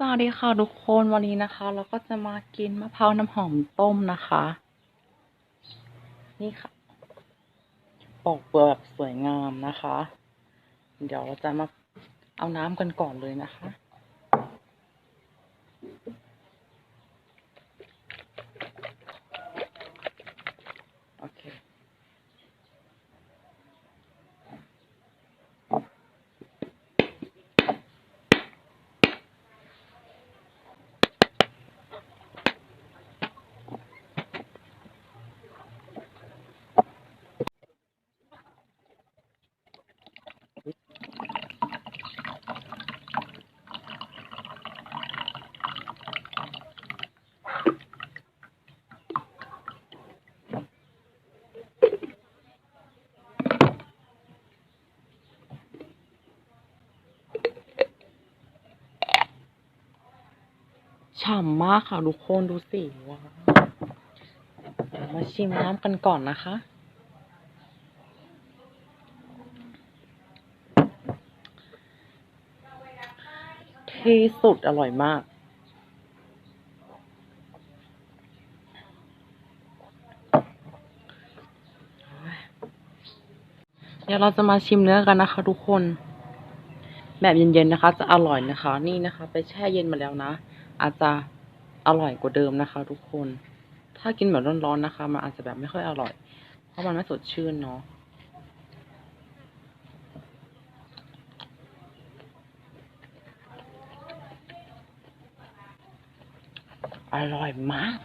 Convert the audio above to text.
สวัสดีค่ะทุกคนวันนี้นะคะ เราก็จะมากินมะพร้าวน้ำหอมต้มนะคะ นี่ค่ะ ปอกเปลือกสวยงามนะคะ เดี๋ยวเราจะมาเอาน้ำกันก่อนเลยนะคะ โอเค ฉ่ำมากค่ะทุกคนดูสิว้าเดี๋ยวมาชิมน้ำกันก่อนนะคะ ที่สุดอร่อยมากเดี๋ยวเราจะมาชิมเนื้อกันนะคะ ทุกคน แบบเย็นๆนะคะ จะอร่อยนะคะ นี่นะคะ ไปแช่เย็นมาแล้วนะ อาจจะอร่อยกว่าเดิมนะคะ ทุกคน ถ้ากินแบบร้อนๆนะคะ มันอาจจะแบบไม่ค่อยอร่อย เพราะมันไม่สดชื่นเนาะอร่อยมาก